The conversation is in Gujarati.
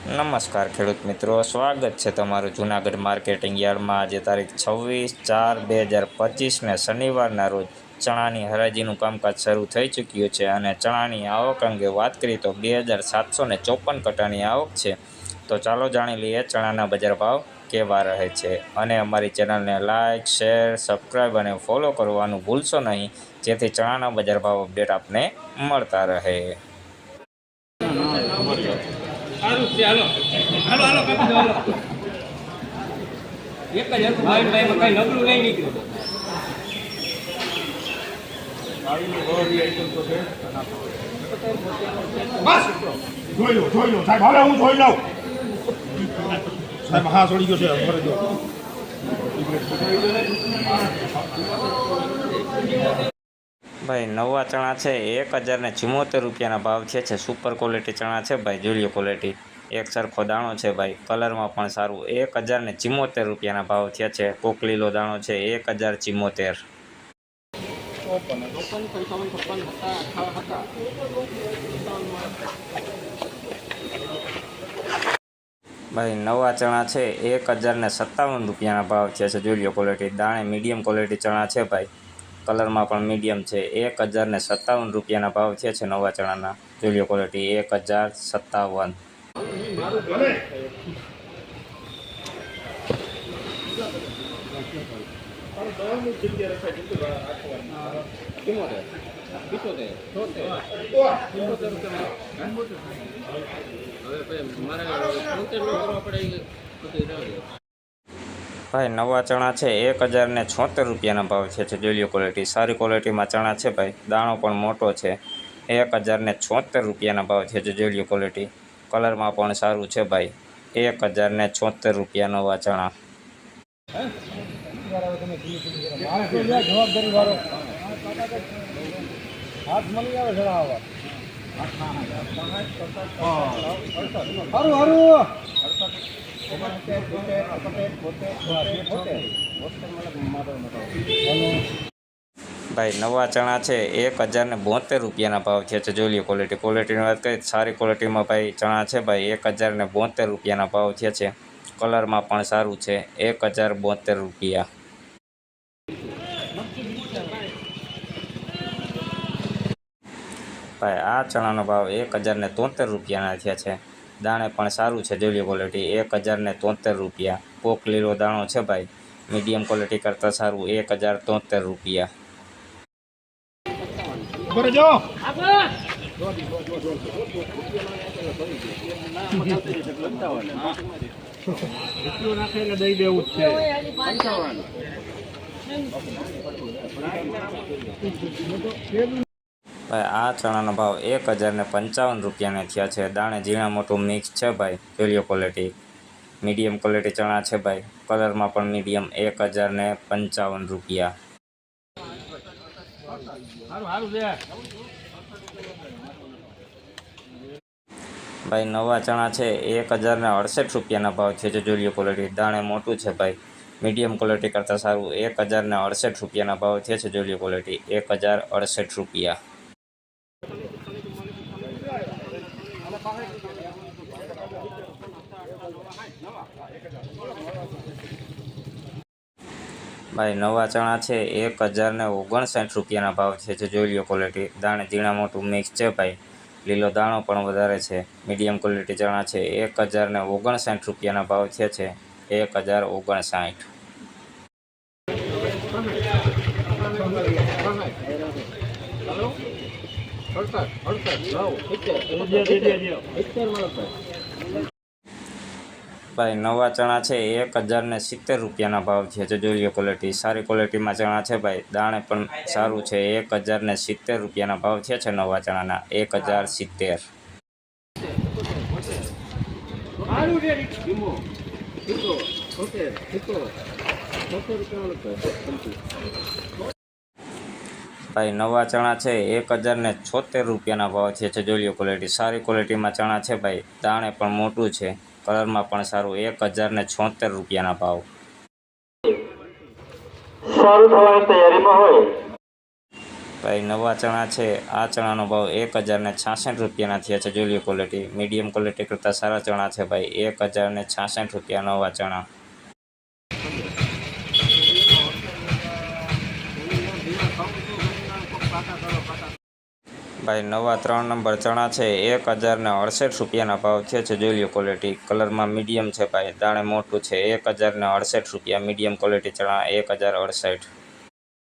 નમસ્કાર ખેડૂત મિત્રો, સ્વાગત છે તમારું જૂનાગઢ માર્કેટિંગ યાર્ડમાં. આજે તારીખ છવ્વીસ ચાર બે હજાર પચીસને શનિવારના રોજ ચણાની હરાજીનું કામકાજ શરૂ થઈ ચૂક્યું છે અને ચણાની આવક અંગે વાત કરીએ તો બે હજાર સાતસો ને ચોપન કટાની આવક છે. તો ચાલો જાણી લઈએ ચણાના બજાર ભાવ કેવા રહે છે. અને અમારી ચેનલને લાઇક શેર, સબસ્ક્રાઈબ અને ફોલો કરવાનું ભૂલશો નહીં, જેથી ચણાના બજાર ભાવ અપડેટ આપને મળતા રહે. હાલો હાલો. હાલો કાપી દો હાલો. એક જ હતું, ભાઈ નહીં નીકળ્યું. બસ. જોઈ લો જોઈ લો, સાહેબ, હવે હું જોઈ લઉં. સાહેબ, હા છોડી ગયો છે ભાઈ, નવા ચણા છે, એક હજારને ચુમ્મોતેર રૂપિયાના ભાવ છે છે સુપર ક્વોલિટી ચણા છે ભાઈ જોલિયો ક્વોલિટી એક સરખો દાણો છે ભાઈ, કલરમાં પણ સારું. એક હજારને ચુમ્મોતેર રૂપિયાના ભાવ થયા છે કોકલીલો દાણો છે, એક હજાર ચુમ્મોતેર ભાઈ, નવા ચણા છે, એક હજારને સત્તાવન રૂપિયાના ભાવ થયા છે જોલિયો ક્વોલિટી દાણે મીડિયમ ક્વોલિટી ચણા છે ભાઈ. કલરમાં પણ મીડિયમ છે. એક હજાર ને સત્તાવન રૂપિયાના ભાવ થયા છે નવા ચણાના. જોલિયો ક્વોલિટી એક હજાર સત્તાવન. ભાઈ, નવા ચણા છે, એક હજાર ને છોતેર રૂપિયાના ભાવ છે જોઈ ક્વોલિટી સારી ક્વોલિટીમાં ચણા છે ભાઈ, દાણો પણ મોટો છે. એક હજાર ને છોતેર રૂપિયાના ભાવ છે જોઈ ક્વોલિટી કલરમાં પણ સારું છે ભાઈ, એક હજાર ને છોતેર રૂપિયા નવા ચણા. હાથ ભાઈ, નવા ચણા છે, એક હજાર ને બોતેર રૂપિયાના ભાવ છે. છે જોલિયો ક્વોલિટી ક્વોલિટીની વાત કરીએ સારી ક્વોલિટીમાં ભાઈ ચણા છે ભાઈ, એક હજાર ને બોતેર રૂપિયાના ભાવ છે. છે કલરમાં પણ સારું છે, એક હજાર બોતેર રૂપિયા. ભાઈ, આ ચણાનો ભાવ એક હજાર ને તોતેર રૂપિયાના થયા છે. દાણે પણ સારું છે જોલિયો ક્વોલિટી એક હજારને તોતેર રૂપિયા. કોક લીલો દાણો છે ભાઈ મીડિયમ ક્વોલિટી કરતાં સારું એક હજાર તોતેર રૂપિયા. દઈ દેવું છે. ભાઈ, આ ચણાનો ભાવ એક હજારને પંચાવન રૂપિયાને થયા છે. દાણે ઝીણા મોટું મિક્સ છે ભાઈ જોલિયો ક્વોલિટી. મીડિયમ ક્વોલિટી ચણા છે ભાઈ, કલરમાં પણ મીડિયમ એક હજારને પંચાવન રૂપિયા. ભાઈ, નવા ચણા છે, એક હજારને અડસઠ રૂપિયાના ભાવ છે જે જોલિયો ક્વોલિટી. દાણે મોટું છે ભાઈ, મીડિયમ ક્વોલિટી કરતાં સારું, એક હજારને અડસઠ રૂપિયાના ભાવ છે જોલિયો ક્વોલિટી, એક હજાર અડસઠ રૂપિયા. ભાઈ, નવા ચણા છે, એક હજાર ને ઓગણસાઠ રૂપિયાના ભાવ છે, જે જોઈ લો ક્વોલિટી દાણે ઝીણા મોટું મિક્સ છે ભાઈ. લીલો દાણો પણ વધારે છે. મીડિયમ ક્વોલિટી ચણા છે, એક હજાર ને ઓગણસાઠ રૂપિયાના ભાવ છે, એક હજાર ઓગણસાઠ. ભાઈ, નવા ચણા છે, એક હજાર ને સિત્તેર રૂપિયાના ભાવ છે જે જોઈ ક્વોલિટી સારી ક્વોલિટીમાં ચણા છે ભાઈ, દાણે પણ સારું છે, એક હજાર ને સિત્તેર રૂપિયાના ભાવ છે છે નવા ચણાના, એક હજાર સિત્તેર. ભાઈ નવા ચણા છે એક હજાર ને છોતેર રૂપિયાના ભાવ છે છે જોઈ લો ક્વોલિટી સારી ક્વોલિટીમાં ચણા છે ભાઈ દાણે પણ મોટું છે કલરમાં પણ સારું એક હજાર ને છોતેર રૂપિયાના ભાવ. શરૂ થવાની તૈયારીમાં હોય. ભાઈ નવા ચણા છે આ ચણાનો ભાવ એક હજારને છાસઠ રૂપિયાના થયા છે જોઈ ક્વોલિટી મીડિયમ ક્વોલિટી કરતાં સારા ચણા છે ભાઈ એક હજારને છાસઠ રૂપિયા નવા ચણા. ભાઈ, નવા ત્રણ નંબર ચણા છે, એક હજારને અડસઠ રૂપિયાના ભાવ છે. જોઈ લો ક્વોલિટી કલરમાં મીડિયમ છે ભાઈ, દાણે મોટું છે, એક હજારને અડસઠ રૂપિયા મીડિયમ ક્વોલિટી ચણા, એક હજાર અડસઠ.